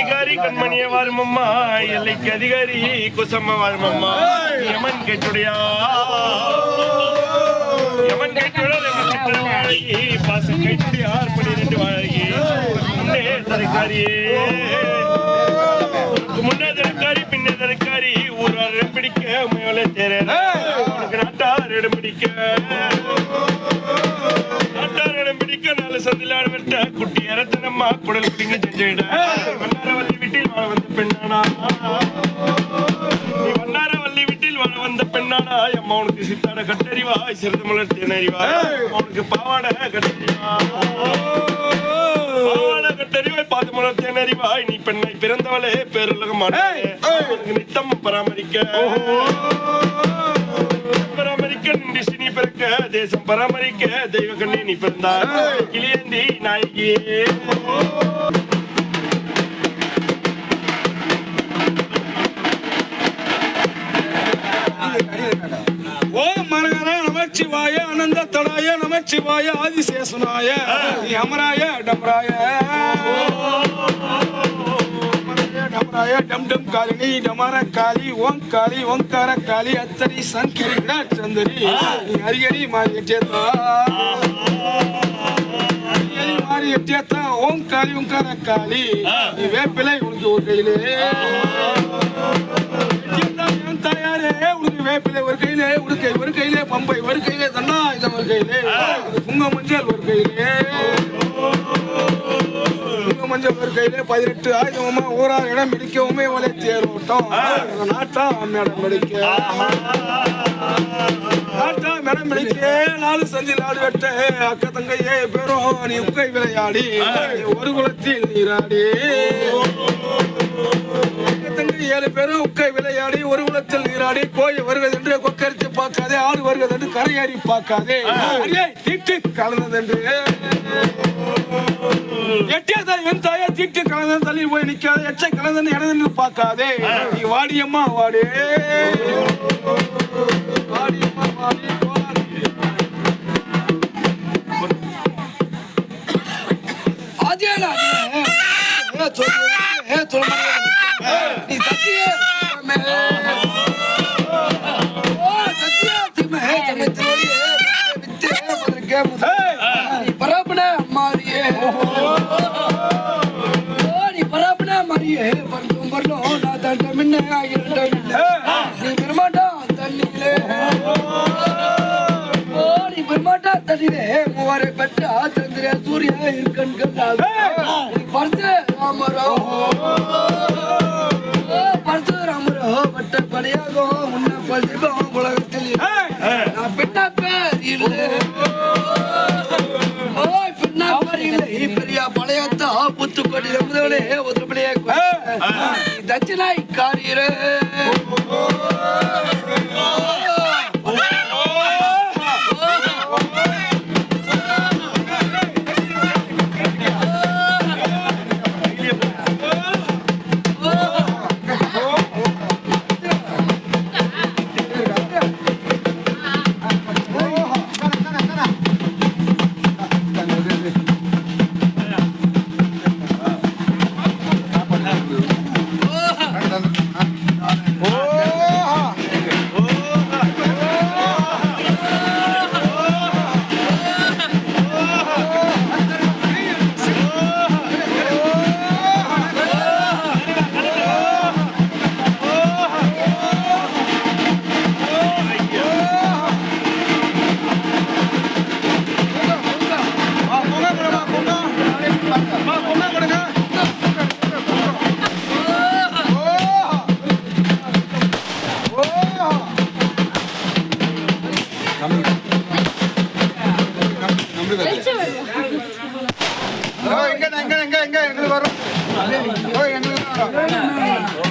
அதிகாரி கண்மணிய வாருமம்மா. எல்லைக்கு அதிகாரி குசம்ம வாருமம்மா. யமன் கேட்டுடையா. யமன் கேட்டுடைய வாழகி ஆறு மணி ரெண்டு வாழகி முன்னே தரக்காரியே. முன்னே தரக்காரி பின்னே தரக்காரி. ஊரார் இடம் பிடிக்க மேலே தேர. உனக்கு நாட்டார் இடம் பிடிக்க. நாட்டார் இடம் பிடிக்க நல்ல சந்திலாடு அரத்தனம்மா குடல் பிடிங்க செஞ்சிட. வண்ணாரவல்லி வீட்டில் வாழ வந்த பெண்ணானா? நீ வண்ணாரவல்லி வீட்டில் வாழ வந்த பெண்ணானா? அம்மா உனக்கு சித்தாட கட்டறிவா சிறந்த மலர் தேனறிவா. உனக்கு பாவாடை கட்டறிவா. கட்டறிவாய் பாது மலர் தேனறிவாய் நீ பெண்ணை பிறந்தவளே பேருலகமான உனக்கு நித்தம் பராமரிக்க. நின்று சினி பிறக்க தேசம் பராமரிக்க தெய்வ கண்ணி நீ பிறந்தார் கிளியந்தி நாயகியே. நமச்சிவாய அனந்த தடாய நமச்சிவாய ஆதிசேஷனாய அமராய டமராய. டமராய டம் டம் காலினி டமர காளி ஓம் காளி ஓங்கார காளி அத்தரி சங்கரி சந்தரி. அரியடி மாறி எட்டியத்தா அரியடி மாறி எட்டியத்தா ஓம் காளி ஓங்கார காளி. வேப்பிலை உனக்கு ஒரு கையிலே. தாயாரே உனக்கு வேப்பிலை ஒரு கையிலே உடுக்கை ஒரு கையிலே பம்பை ஒரு கையிலே தண்டா இந்த ஒரு கையிலே. புங்க மஞ்சள் ஒரு கையிலே. மஞ்சள் கையிலே பதினெட்டு ஆயுதமா ஊரார் இடம் பிடிக்கவுமே வலை தேரோட்டம். நாட்டா மேடம் பிடிக்க. நாட்டா மேடம் பிடிக்க நாலு சந்தில் ஆடு வெட்ட. அக்க தங்கையே பெரும் நீ உக்கை விளையாடி ஒரு குளத்தில் நீராடி. ஏழு பேரும் உக்கை விளையாடி ஒரு குளத்தில் நீராடி கோயில் வருவதென்று கொக்கரித்து பார்க்காதே ஆடு வருவதென்று கரையேறி பார்க்காதே. அடியே, தீட்டு கலந்ததென்று எட்டியதா என் தாயா தீட்டு கலந்தன் தள்ளி போய் நிக்காத. எச்ச கலந்தன் இடதுன்னு பார்க்காதே. நீ வாடியம்மா வாடி. வாடியம்மா வாடி. கோலாடி. ஆதியானா ஏ சொல்லு மூவாரை பெற்ற சந்திர சூரிய இருக்கண்கள் நீ பரசு ராமராவ் ஓ பரசு ராமராவ் பட்ட படையாகும் உன்னை பதிவும் உலகத்தில். நான் பின்னா பேர் இல்லை. பழையத்தா புத்துக்கோட்டை முதலே உதிரப்படியே தட்சிணாய் காரியரே எங்க எங்க எங்க எங்க எங்களுக்கு வரும் எங்களுக்கு வரும்.